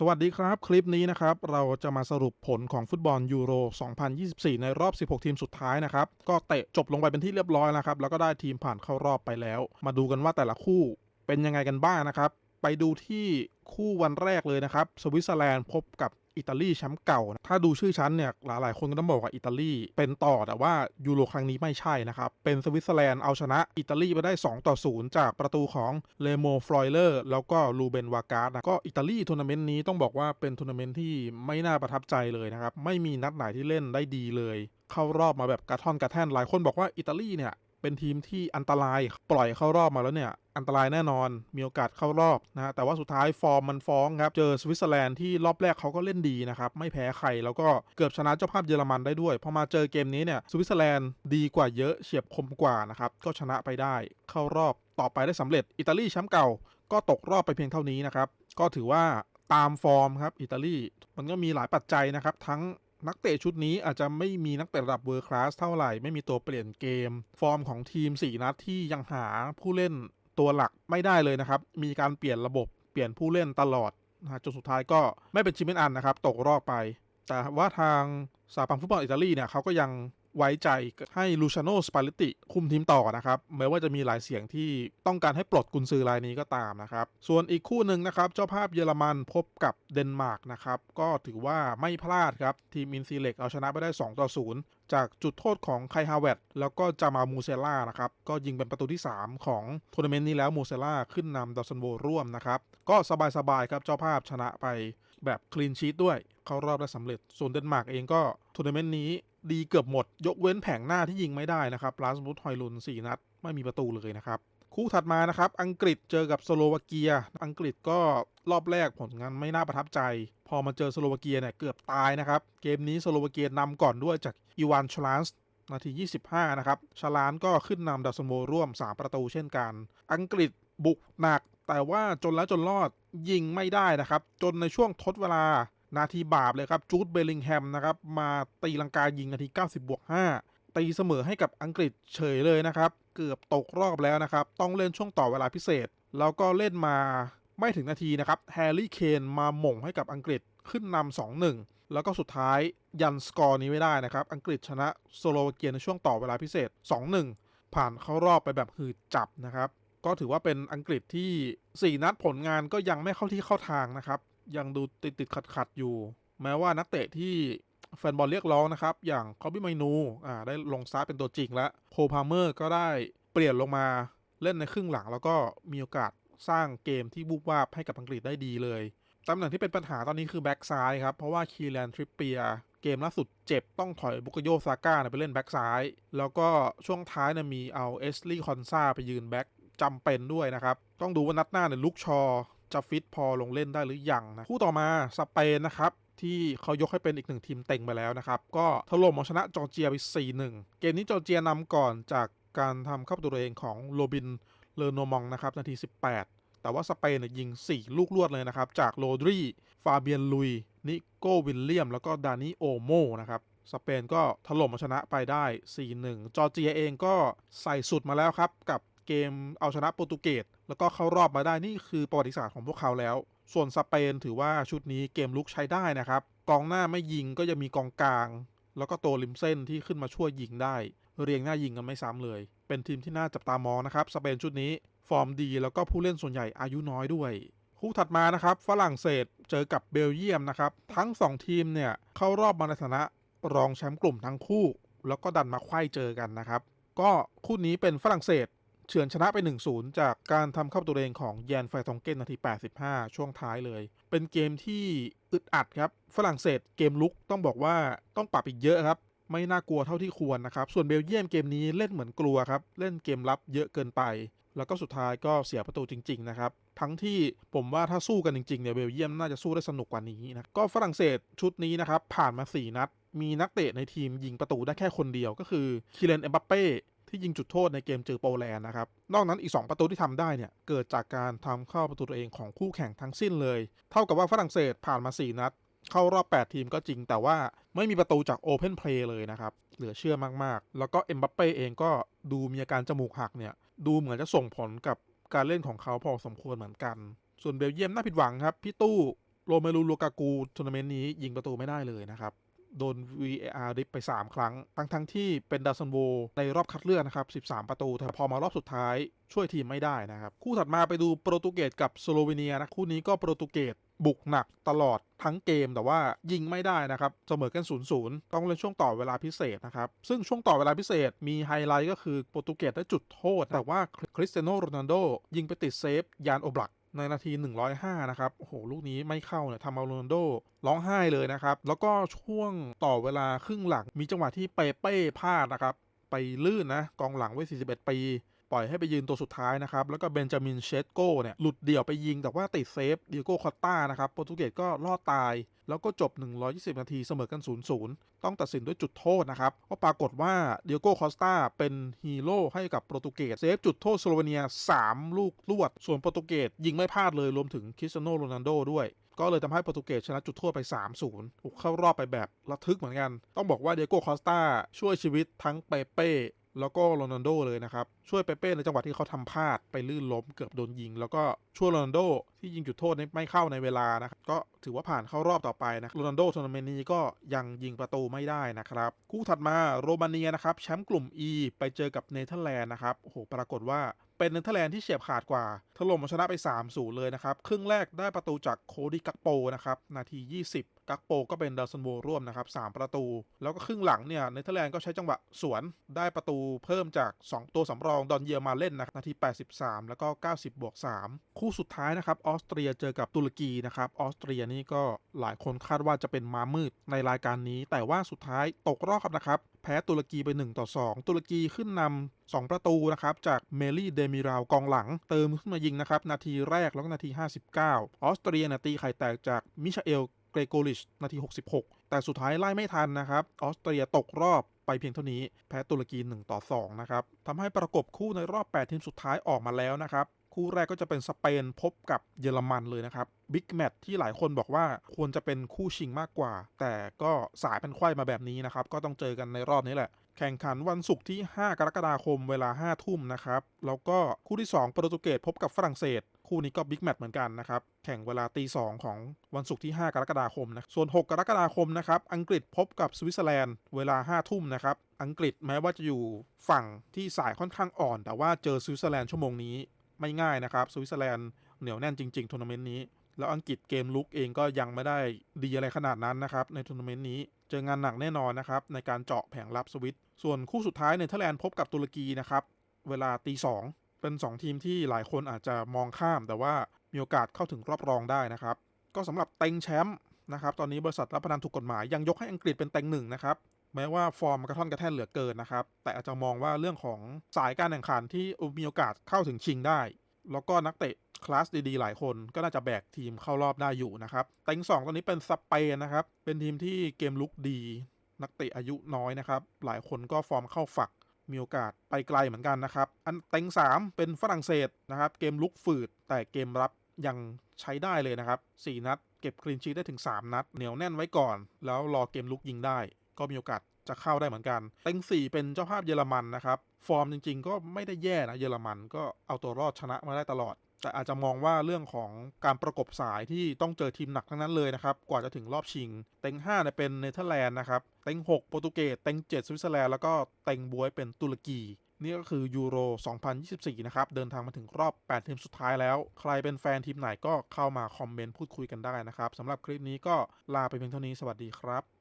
สวัสดีครับ คลิปนี้นะครับ เราจะมาสรุปผลของฟุตบอลยูโร 2024 ในรอบ 16 ทีมสุดท้ายนะครับ ก็เตะจบลงไปเป็นที่เรียบร้อยแล้วครับ แล้วก็ได้ทีมผ่านเข้ารอบไปแล้ว มาดูกันว่าแต่ละคู่เป็นยังไงกันบ้างนะครับ ไปดูที่คู่วันแรกเลยนะครับ สวิตเซอร์แลนด์พบกับ อิตาลีแชมป์เก่า ถ้าดูชื่อชั้นเนี่ยหลายๆ คนก็ต้องบอกว่าอิตาลีเป็นต่อแต่ว่ายูโรครั้งนี้ไม่ใช่นะครับ เป็นสวิตเซอร์แลนด์เอาชนะอิตาลีไปได้ 2 ต่อ 0 จากประตูของเลโมฟลอยเลอร์แล้วก็ลูเบนวาการ์ดนะก็อิตาลีทัวร์นาเมนต์นี้ต้องบอกว่าเป็นทัวร์นาเมนต์ที่ไม่น่าประทับใจเลยนะครับไม่มีนัดไหนที่เล่นได้ดีเลย เข้ารอบมาแบบกระท่อนกระแท่นหลายคนบอกว่าอิตาลีเนี่ย เป็นทีมที่อันตรายปล่อยเข้ารอบมาแล้วเนี่ย อันตรายแน่นอน มีโอกาสเข้ารอบนะฮะแต่ว่าสุดท้ายฟอร์มมันฟ้องครับ เจอสวิตเซอร์แลนด์ที่รอบแรกเขาก็เล่นดีนะครับ ไม่แพ้ใคร แล้วก็เกือบชนะเจ้าภาพเยอรมันได้ด้วย พอมาเจอเกมนี้เนี่ย สวิตเซอร์แลนด์ดีกว่าเยอะเฉียบคมกว่านะครับ ก็ชนะไปได้ เข้ารอบต่อไปได้สำเร็จ อิตาลีแชมป์เก่า ก็ตกรอบไปเพียงเท่านี้นะครับ ก็ถือว่าตามฟอร์มครับ อิตาลี มันก็มีหลายปัจจัยนะครับ ทั้ง นักเตะชุดนี้อาจจะไม่มีนักเตะระดับเวอร์คลาสเท่าไหร่ ไม่มีตัวเปลี่ยนเกม ฟอร์มของทีม 4 นัดที่ยังหาผู้เล่นตัวหลักไม่ได้เลยนะครับ มีการเปลี่ยนระบบเปลี่ยนผู้เล่นตลอดนะจนสุดท้ายก็ไม่เป็นชิมเป็นอันนะครับ ตกรอบไป แต่ว่าทางสาพันธ์ฟุตบอลอิตาลีเนี่ยเขาก็ยัง ไว้ใจให้ลูชาโนสปาเลติคุมทีมต่อนะครับแม้ว่าจะมีหลายเสียงที่ต้องการให้ปลดกุนซือรายนี้ก็ตามนะครับส่วนอีกคู่หนึ่งนะครับเจ้าภาพเยอรมันพบกับเดนมาร์กนะครับก็ถือว่าไม่พลาดครับทีมอินซีเล็กเอาชนะไปได้ 2 ต่อ 0 จากจุดโทษของไคฮาเวตแล้วก็จามามูเซล่านะครับก็ยิงเป็นประตูที่ 3 ของทัวร์นาเมนต์นี้แล้วมูเซล่าขึ้นนำดอสันโวร่วมนะครับก็สบายๆครับเจ้าภาพชนะไปแบบคลีนชีตด้วย เข้ารอบได้สำเร็จส่วนเดนมาร์กเองก็ทัวร์นาเมนต์นี้ ดีเกือบหมด ยกเว้นแผงหน้าที่ยิงไม่ได้นะครับลาสมุทฮอยลุน 4 นัด ไม่มีประตูเลยนะครับ คู่ถัดมานะครับ อังกฤษเจอกับสโลวาเกีย อังกฤษก็รอบแรกผลงานไม่น่าประทับใจ พอมาเจอสโลวาเกียเนี่ยเกือบตายนะครับ เกมนี้สโลวาเกียนำก่อนด้วยจากอีวานชลานส์นาที 25 นะครับ ชลานก็ขึ้นนำดัสโมร่วม 3 ประตูเช่นกัน อังกฤษบุกหนัก แต่ว่าจนแล้วจนรอดยิงไม่ได้นะครับ จนในช่วงทดเวลา นาทีบาปเลยครับจูดเบลลิงแฮมนะครับมาตีลังกายิงนาที 90 บวก 5 ตีเสมอให้กับอังกฤษเฉยเลยนะครับ เกือบตกรอบแล้วนะครับ ต้องเล่นช่วงต่อเวลาพิเศษ แล้วก็เล่นมาไม่ถึงนาทีนะครับแฮร์รี่เคนมาหม่งให้กับอังกฤษขึ้นนำ2-1 แล้วก็สุดท้ายยันสกอร์นี้ไม่ได้นะครับ อังกฤษชนะสโลวาเกียในช่วงต่อเวลาพิเศษ 2-1 ผ่านเข้ารอบไปแบบหืดจับนะครับ ก็ถือว่าเป็นอังกฤษที่ 4 นัดผลงานก็ยังไม่เข้าที่เข้าทางนะครับ ยังดูติดติดขัดขัดอยู่ แม้ว่านักเตะที่แฟนบอลเรียกร้องนะครับ อย่างคอบี้ไมนูอ่าได้ลงซ้ายเป็นตัวจริงแล้วโคพาเมอร์ก็ได้เปลี่ยนลงมาเล่นในครึ่งหลัง แล้วก็มีโอกาสสร้างเกมที่บุกวาบให้กับอังกฤษได้ดีเลยตำแหน่งที่เป็นปัญหาตอนนี้คือแบ็กซ้ายครับ เพราะว่าคีแลนทริปเปียเกมล่าสุดเจ็บต้องถอยบุกโยซาก้าไปเล่นแบ็กซ้าย แล้วก็ช่วงท้ายนี่ยมีเอาเอสลี่คอนซาไปยืนแบ็กจำเป็นด้วยนะครับ ต้องดูว่านัดหน้าเนี่ยลุกชอ จะฟิตพอลงเล่นได้หรือยังนะคู่ต่อมาสเปนนะครับที่เขายกให้เป็นอีกหนึ่งทีมเต็งไปแล้วนะครับ ก็ถล่มเอาชนะจอร์เจียไป 4-1 เกมนี้จอร์เจียนำก่อนจากการทำเข้าประตูตัวเองของโรบินเลโนมองนะครับนาที 18 แต่ว่าสเปนเนี่ยยิง 4 ลูกรวดเลยนะครับ จากโรดรีฟาเบียนลุย นิโก้วิลเลียม แล้วก็ดานิโอโมนะครับสเปนก็ถล่มเอาชนะไปได้ 4-1 จอร์เจียเองก็ใส่สุดมาแล้วครับกับ เกมเอาชนะโปรตุเกสแล้วก็เข้ารอบมาได้นี่คือประวัติศาสตร์ของพวกเขาแล้ว ส่วนสเปนถือว่าชุดนี้เกมลุกใช้ได้นะครับ กองหน้าไม่ยิงก็ยังมีกองกลาง แล้วก็ตัวริมเส้นที่ขึ้นมาช่วยยิงได้ เรียงหน้ายิงกันไม่ซ้ำเลย เป็นทีมที่น่าจับตามองนะครับสเปนชุดนี้ฟอร์มดีแล้วก็ผู้เล่นส่วนใหญ่อายุน้อยด้วย คู่ถัดมานะครับฝรั่งเศสเจอกับเบลเยียมนะครับทั้ง 2 ทีมเนี่ยเข้ารอบมาในฐานะรองแชมป์กลุ่มทั้งคู่ แล้วก็ดันมาไขว้เจอกันนะครับ ก็คู่นี้เป็นฝรั่งเศส เฉือนชนะไป 1-0 จากการทำเข้าประตัวเองของแยนไฟทองเก้นนาที 85 ช่วงท้ายเลย เป็นเกมที่อึดอัดครับ ฝรั่งเศสเกมลุกต้องบอกว่าต้องปรับอีกเยอะครับ ไม่น่ากลัวเท่าที่ควรนะครับ ส่วนเบลเยียมเกมนี้เล่นเหมือนกลัวครับ เล่นเกมรับเยอะเกินไป แล้วก็สุดท้ายก็เสียประตูจริง ๆ นะครับ ทั้งที่ผมว่าถ้าสู้กันจริงๆเนี่ยเบลเยียมน่าจะสู้ได้สนุกกว่านี้นะ ก็ฝรั่งเศสชุดนี้นะครับผ่านมา 4 นัด มีนักเตะในทีมยิงประตูได้แค่คนเดียวก็คือคิเลนเอ็มบัปเป้ ที่ยิงจุดโทษในเกมเจอโปแลนด์นะครับ นอกนั้นอีก 2 ประตูที่ทำได้เนี่ย เกิดจากการทำเข้าประตูตัวเองของคู่แข่งทั้งสิ้นเลย เท่ากับว่าฝรั่งเศสผ่านมา 4 นัด เข้ารอบ 8 ทีมก็จริง แต่ว่าไม่มีประตูจากโอเพนเพลย์เลยนะครับ เหลือเชื่อมากๆ แล้วก็เอ็มบัปเป้เองก็ดูมีอาการจมูกหักเนี่ย ดูเหมือนจะส่งผลกับการเล่นของเขาพอสมควรเหมือนกัน ส่วนเบลเยียมน่าผิดหวังครับ พี่ตู้โรเมลูลูกากูทัวร์นาเมนต์นี้ยิงประตูไม่ได้เลยนะครับ โดน VAR ริบไป 3 ครั้ง ทั้งทั้งๆที่เป็นดาวซันโวในรอบคัดเลือกนะครับ 13 ประตู แต่พอมารอบสุดท้ายช่วยทีมไม่ได้นะครับ คู่ถัดมาไปดูโปรตุเกสกับสโลวีเนียนะ คู่นี้ก็โปรตุเกสบุกหนักตลอดทั้งเกมแต่ว่ายิงไม่ได้นะครับ เสมอกัน 0-0 ต้องเล่นช่วงต่อเวลาพิเศษนะครับ ซึ่งช่วงต่อเวลาพิเศษมีไฮไลท์ก็คือโปรตุเกสได้จุดโทษ แต่ว่าคริสเตียโนโรนัลโดยิงไปติดเซฟยานโอบลัก ในนาที 105 นะครับ โอ้โห ลูกนี้ไม่เข้าเนี่ยทำเอาโรนโดร้องไห้เลยนะครับ แล้วก็ช่วงต่อเวลาครึ่งหลังมีจังหวะที่เปเป้พลาดนะครับ ไปลื่นนะ กองหลังไว้ 41 ปี ปล่อยให้ไปยืนตัวสุดท้ายนะครับ แล้วก็เบนจามินเชสโก้เนี่ยหลุดเดี่ยวไปยิงแต่ว่าติดเซฟดิโก้คอตตานะครับโปรตุเกสก็รอดตาย แล้วก็จบ 120 นาทีเสมอกัน 0-0 ต้องตัดสินด้วยจุดโทษนะครับก็ปรากฏว่าเดียโก้คอสตาเป็นฮีโร่ให้กับโปรตุเกสเซฟจุดโทษสโลเวเนีย 3 ลูกลวด ส่วนโปรตุเกสยิงไม่พลาดเลยรวมถึงคริสเตียโนโรนัลโดด้วยก็เลยทำให้โปรตุเกสชนะจุดโทษไป 3-0ถูกเข้ารอบไปแบบระทึกเหมือนกัน ต้องบอกว่าเดียโก้คอสตาช่วยชีวิตทั้งเปเป้ แล้วก็โรนัลโดเลยนะครับช่วยเปเป้ในจังหวะที่เขาทำพลาดไปลื่นล้มเกือบโดนยิง แล้วก็ช่วยโรนัลโดที่ยิงจุดโทษไม่เข้าในเวลานะครับก็ถือว่าผ่านเข้ารอบต่อไปนะโรนัลโดทัวร์นาเมนต์นี้ก็ยังยิงประตูไม่ได้นะครับคู่ถัดมาโรมาเนียนะครับแชมป์กลุ่ม E ไปเจอกับเนเธอร์แลนด์นะครับโอ้โหปรากฏว่า เป็นเนเธอร์แลนด์ที่เฉียบขาดกว่า ถล่มมาชนะไป 3-0 เลยนะครับ ครึ่งแรกได้ประตูจากโคดี้กักโปนะครับ นาที 20 กักโปก็เป็นดาวซันโวร่วมนะครับ 3 ประตู แล้วก็ครึ่งหลังเนี่ย เนเธอร์แลนด์ก็ใช้จังหวะสวน ได้ประตูเพิ่มจาก 2 ตัวสำรอง ดอนเยียมาเล่นนะ นาที 83 แล้วก็ 90 บวก 3 คู่สุดท้ายนะครับ ออสเตรียเจอกับตุรกีนะครับ ออสเตรียนี่ก็หลายคนคาดว่าจะเป็นมามืดในรายการนี้ แต่ว่าสุดท้ายตกรอบนะครับ แพ้ตุรกีไป 1 ต่อ 2 ตุรกีขึ้นนำ2ประตูนะครับ จากเมลี่เดมิราวกองหลัง เติมขึ้นมายิงนะครับ นาทีแรกแล้วก็นาที 59 ออสเตรียนะตีไข่แตกจากมิชาเอลเกรโกลิช นาที 66 แต่สุดท้ายไล่ไม่ทันนะครับ ออสเตรียตกรอบไปเพียงเท่านี้ แพ้ตุรกี 1 ต่อ 2 นะครับทำให้ประกบคู่ในรอบ 8 ทีมสุดท้ายออกมาแล้วนะครับ คู่แรกก็จะเป็นสเปนพบกับเยอรมันเลยนะครับบิ๊กแมตที่หลายคนบอกว่าควรจะเป็นคู่ชิงมากกว่า แต่ก็สายเป็นไขว้มาแบบนี้นะครับ ก็ต้องเจอกันในรอบนี้แหละ แข่งขันวันศุกร์ที่ 5 กรกฎาคมเวลา 5 ทุ่มนะครับ แล้วก็คู่ที่ 2 โปรตุเกสพบกับฝรั่งเศส คู่นี้ก็บิ๊กแมตช์เหมือนกันนะครับ แข่งเวลาตีสองของวันศุกร์ที่ 5 กรกฎาคมนะ ส่วน 6 กรกฎาคมนะครับ อังกฤษพบกับสวิตเซอร์แลนด์เวลา 5 ทุ่มนะครับ อังกฤษแม้ว่าจะอยู่ฝั่งที่สายค่อนข้างอ่อน แต่ว่าเจอสวิตเซอร์แลนด์ชั่วโมงนี้ ไม่ง่ายนะครับสวิตเซอร์แลนด์เหนียวแน่นจริงๆทัวร์นาเมนต์นี้ แล้วอังกฤษเกมลุกเองก็ยังไม่ได้ดีอะไรขนาดนั้นนะครับในทัวร์นาเมนต์นี้ เจองานหนักแน่นอนนะครับในการเจาะแผงรับสวิตส่วนคู่สุดท้ายเนเธอร์แลนด์พบกับตุรกีนะครับเวลาตีสองเป็น 2 ทีมที่หลายคนอาจจะมองข้าม แต่ว่ามีโอกาสเข้าถึงรอบรองได้นะครับ ก็สำหรับเต็งแชมป์นะครับตอนนี้บริษัทรับพนันถูกกฎหมายยังยกให้อังกฤษเป็นเต็งหนึ่งนะครับ แม้ว่าฟอร์มกระท่อนกระแท่นเหลือเกินนะครับ แต่อาจจะมองว่าเรื่องของสายการแข่งขันที่มีโอกาสเข้าถึงชิงได้ แล้วก็นักเตะคลาสดีๆ หลายคนก็น่าจะแบกทีมเข้ารอบได้อยู่นะครับเต็งสองตอนนี้เป็นสเปนนะครับ เป็นทีมที่เกมลุกดี นักเตะอายุน้อยนะครับ หลายคนก็ฟอร์มเข้าฝัก มีโอกาสไปไกลเหมือนกันนะครับ อันเต็ง 3 เป็นฝรั่งเศสนะครับ เกมลุกฝืด แต่เกมรับยังใช้ได้เลยนะครับ 4 นัด เก็บคลีนชีได้ถึง 3 นัด เหนียวแน่นไว้ก่อน แล้วรอเกมลุกยิงได้ ก็มีโอกาสจะเข้าได้เหมือนกันเต็ง4 เป็นเจ้าภาพเยอรมันนะครับ ฟอร์มจริง ๆ ก็ไม่ได้แย่นะเยอรมันก็เอาตัวรอดชนะมาได้ตลอด แต่อาจจะมองว่าเรื่องของการประกบสายที่ต้องเจอทีมหนักทั้งนั้นเลยนะครับ กว่าจะถึงรอบชิง เต็ง5เนี่ยเป็นเนเธอร์แลนด์นะครับ เต็ง 6 โปรตุเกส เต็ง 7 สวิตเซอร์แลนด์ แล้วก็เต็งบวยเป็นตุรกีนี่ก็คือยูโร 2024 นะครับ เดินทางมาถึงรอบ 8 ทีมสุดท้ายแล้ว ใครเป็นแฟนทีมไหนก็เข้ามาคอมเมนต์พูดคุยกันได้นะครับสำหรับคลิปนี้ก็ลาไปเพียงเท่านี้ สวัสดีครับ